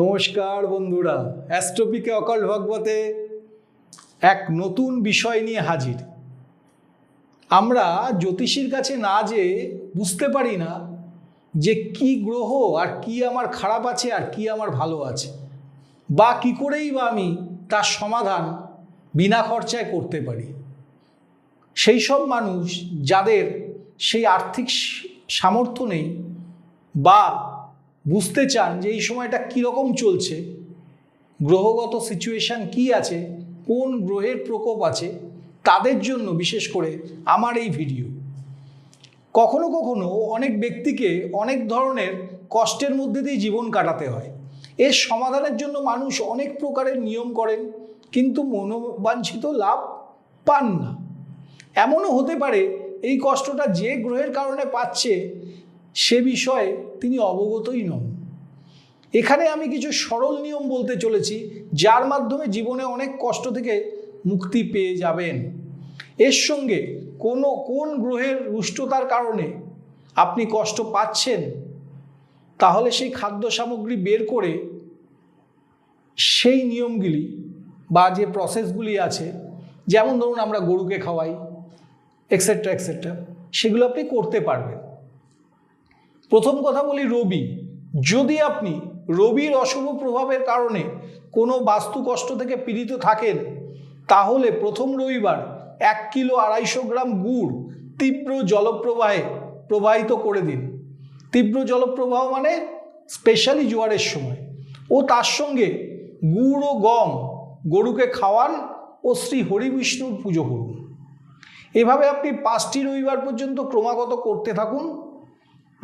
নমস্কার বন্ধুরা, অ্যাস্ট্রপিকে অকল ভগবতে এক নতুন বিষয় নিয়ে হাজির। আমরা জ্যোতিষীর কাছে না যে বুঝতে পারি না যে কি গ্রহ আর কি আমার খারাপ আছে আর কি আমার ভালো আছে, বা কি করেই বা আমি তার সমাধান বিনা খরচায় করতে পারি। সেই সব মানুষ যাদের সেই আর্থিক সামর্থ্য নেই বা বুঝতে চান যে এই সময়টা কীরকম চলছে, গ্রহগত সিচুয়েশান কি আছে, কোন গ্রহের প্রকোপ আছে, তাদের জন্য বিশেষ করে আমার এই ভিডিও কখনো কখনো অনেক ব্যক্তিকে অনেক ধরনের কষ্টের মধ্যে দিয়ে জীবন কাটাতে হয়। এর সমাধানের জন্য মানুষ অনেক প্রকারের নিয়ম করেন, কিন্তু মনোবাঞ্ছিত লাভ পান না। এমনও হতে পারে এই কষ্টটা যে গ্রহের কারণে পাচ্ছে সে বিষয়ে তিনি অবগতই নন। এখানে আমি কিছু সরল নিয়ম বলতে চলেছি, যার মাধ্যমে জীবনে অনেক কষ্ট থেকে মুক্তি পেয়ে যাবেন। এর সঙ্গে কোনো, কোন গ্রহের রুষ্টতার কারণে আপনি কষ্ট পাচ্ছেন, তাহলে সেই খাদ্য সামগ্রী বের করে সেই নিয়মগুলি বা যে প্রসেসগুলি আছে, যেমন ধরুন আমরা গরুকে খাওয়াই এক্সেট্রা এক্সেট্রা সেগুলো আপনি করতে পারবেন। প্রথম কথা বলি রবি। যদি আপনি রবির অশুভ প্রভাবের কারণে কোনো বাস্তু কষ্ট থেকে পীড়িত থাকেন, তাহলে প্রথম রবিবার এক কিলো আড়াইশো গ্রাম গুড় তীব্র জলপ্রবাহে প্রবাহিত করে দিন। তীব্র জলপ্রবাহ মানে স্পেশালি জোয়ারের সময়। ও তার সঙ্গে গুড় ও গম গরুকে খাওয়ান ও শ্রী হরিবিষ্ণুর পুজো করুন। এভাবে আপনি পাঁচটি রবিবার পর্যন্ত ক্রমাগত করতে থাকুন।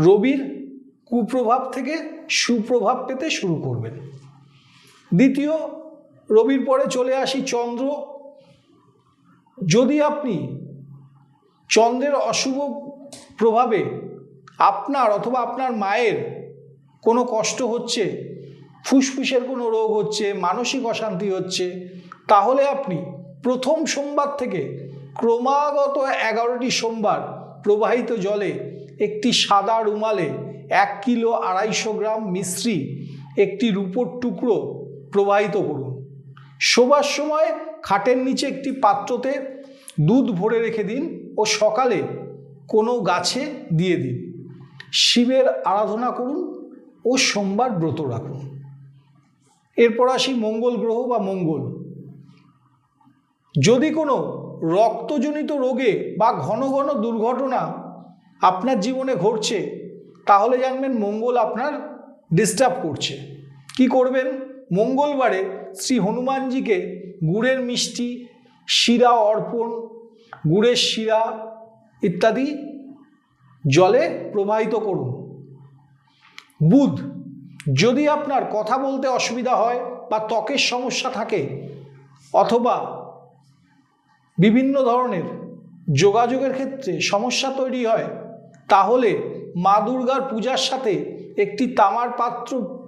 রবির কুপ্রভাব থেকে সুপ্রভাব পেতে শুরু করবেন। দ্বিতীয়, রবির পরে চলে আসি চন্দ্র। যদি আপনি চন্দ্রের অশুভ প্রভাবে আপনার অথবা আপনার মায়ের কোনো কষ্ট হচ্ছে, ফুসফুসের কোনো রোগ হচ্ছে, মানসিক অশান্তি হচ্ছে, তাহলে আপনি প্রথম সোমবার থেকে ক্রমাগত এগারোটি সোমবার প্রবাহিত জলে একটি সাদা রুমালে এক কিলো আড়াইশো গ্রাম মিশ্রি একটি রূপোর টুকরো প্রবাহিত করুন। শোবার সময় খাটের নিচে একটি পাত্রতে দুধ ভরে রেখে দিন ও সকালে কোনো গাছে দিয়ে দিন। শিবের আরাধনা করুন ও সোমবার ব্রত রাখুন। এরপর আসি মঙ্গল গ্রহ বা মঙ্গল। যদি কোনো রক্তজনিত রোগে বা ঘন ঘন দুর্ঘটনা আপনার জীবনে ঘটছে, তাহলে জানবেন মঙ্গল আপনার ডিস্টার্ব করছে। কি করবেন? মঙ্গলবারে শ্রী হনুমানজিকে গুড়ের মিষ্টি, শিরা অর্পণ, গুড়ের শিরা ইত্যাদি জলে প্রবাহিত করুন। বুধ, যদি আপনার কথা বলতে অসুবিধা হয় বা ত্বকের সমস্যা থাকে অথবা বিভিন্ন ধরনের যোগাযোগের ক্ষেত্রে সমস্যা তৈরি হয় তাহলে মা দুর্গার পূজার সাথে একটি তামার পাত্র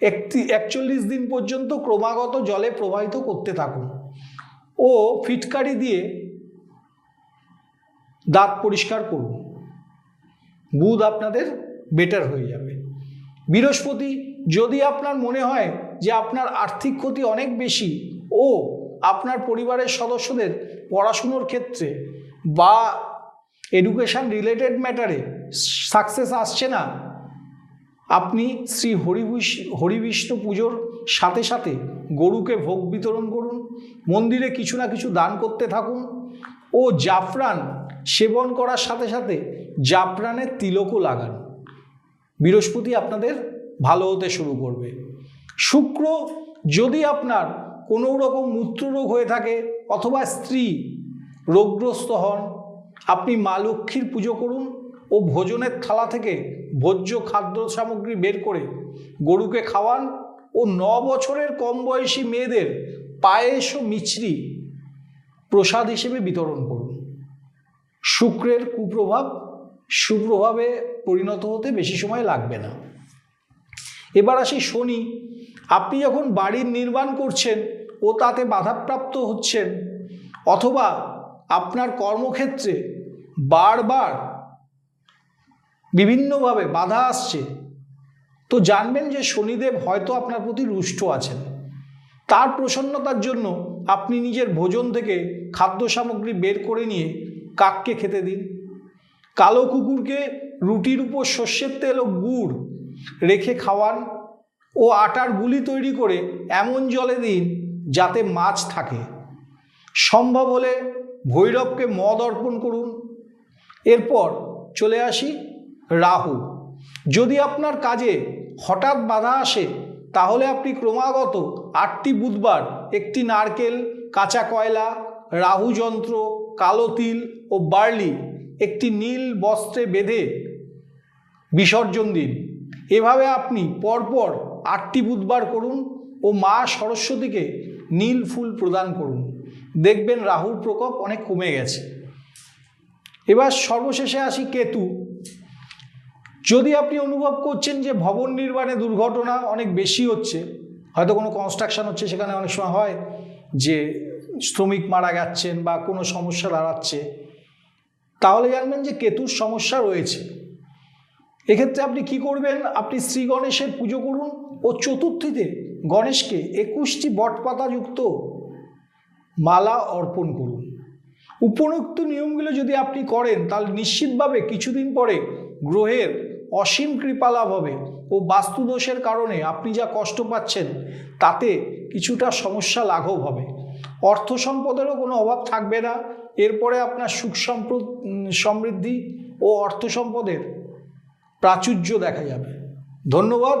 একটি একচল্লিশ দিন পর্যন্ত ক্রমাগত জলে প্রবাহিত করতে থাকুন। ও ফিটকারি দিয়ে দাঁত পরিষ্কার করুন। বুধ আপনাদের বেটার হয়ে যাবে। বৃহস্পতি, যদি আপনার মনে হয় যে আপনার আর্থিক ক্ষতি অনেক বেশি ও আপনার পরিবারের সদস্যদের পড়াশুনোর ক্ষেত্রে বা এডুকেশন রিলেটেড ম্যাটারে সাকসেস আসছে না। আপনি শ্রী হরিবিষ হরিবিষ্ণু পুজোর সাথে সাথে গরুকে ভোগ বিতরণ করুন, মন্দিরে কিছু না কিছু দান করতে থাকুন ও জাফরান সেবন করার সাথে সাথে জাফরানের তিলকও লাগান। বৃহস্পতি আপনাদের ভালো হতে শুরু করবে। শুক্র যদি আপনার কোনো রকম মূত্ররোগ হয়ে থাকে অথবা স্ত্রী রোগগ্রস্ত হন আপনি মা লক্ষ্মীর পুজো করুন ও ভোজনের থালা থেকে ভোজ্য খাদ্য সামগ্রী বের করে গরুকে খাওয়ান ও ন বছরের কম বয়সী মেয়েদের পায়েস ও মিছরি প্রসাদ হিসেবে বিতরণ করুন। শুক্রের কুপ্রভাব সুপ্রভাবে পরিণত হতে বেশি সময় লাগবে না। এবার আসি শনি। আপনি যখন বাড়ির নির্মাণ করছেন ও তাতে বাধাপ্রাপ্ত হচ্ছেন অথবা আপনার কর্মক্ষেত্রে বারবার বিভিন্নভাবে বাধা আসছে। তো জানবেন যে শনিদেব হয়তো আপনার প্রতি রুষ্ট আছেন। তার প্রসন্নতার জন্য আপনি নিজের ভোজন থেকে খাদ্য সামগ্রী বের করে নিয়ে কাককে খেতে দিন। কালো কুকুরকে রুটির উপর সর্ষের তেল ও গুড় রেখে খাওয়ান ও আটার গুলি তৈরি করে এমন জলে দিন যাতে মাছ থাকে। সম্ভব হলে ভৈরবকে মদ অর্পণ করুন। এরপর চলে আসি রাহু। যদি আপনার কাজে হঠাৎ বাধা আসে, তাহলে আপনি ক্রমাগত আটটি বুধবার একটি নারকেল, কাঁচা কয়লা, রাহু যন্ত্র, কালো তিল ও বার্লি একটি নীল বস্ত্রে বেঁধে বিসর্জন দিন। এভাবে আপনি পরপর আটটি বুধবার করুন ও মা সরস্বতীকে নীল ফুল প্রদান করুন। দেখবেন রাহুর প্রকোপ অনেক কমে গেছে। এবার সর্বশেষে আসি কেতু। যদি আপনি অনুভব করছেন যে ভবন নির্মাণে দুর্ঘটনা অনেক বেশি হচ্ছে, হয়তো কোনো কনস্ট্রাকশন হচ্ছে, সেখানে অনেক সময় হয় যে শ্রমিক মারা যাচ্ছেন বা কোনো সমস্যা দাঁড়াচ্ছে, তাহলে জানবেন যে কেতুর সমস্যা রয়েছে। এক্ষেত্রে আপনি কি করবেন? আপনি শ্রী গণেশের পুজো করুন ও চতুর্থীতে গণেশকে একুশটি বটপাতাযুক্ত মালা অর্পণ করুন। উপরোক্ত নিয়মগুলো যদি আপনি করেন, তাহলে নিশ্চিতভাবে কিছুদিন পরে গ্রহের অসীম কৃপা লাভ হবে ও বাস্তুদোষের কারণে আপনি যা কষ্ট পাচ্ছেন, তাতে কিছুটা সমস্যা লাঘব হবে। অর্থ সম্পদেরও কোনো অভাব থাকবে না। এরপরে আপনার সুখ সমৃদ্ধি ও অর্থ সম্পদের প্রাচুর্য দেখা যাবে। ধন্যবাদ।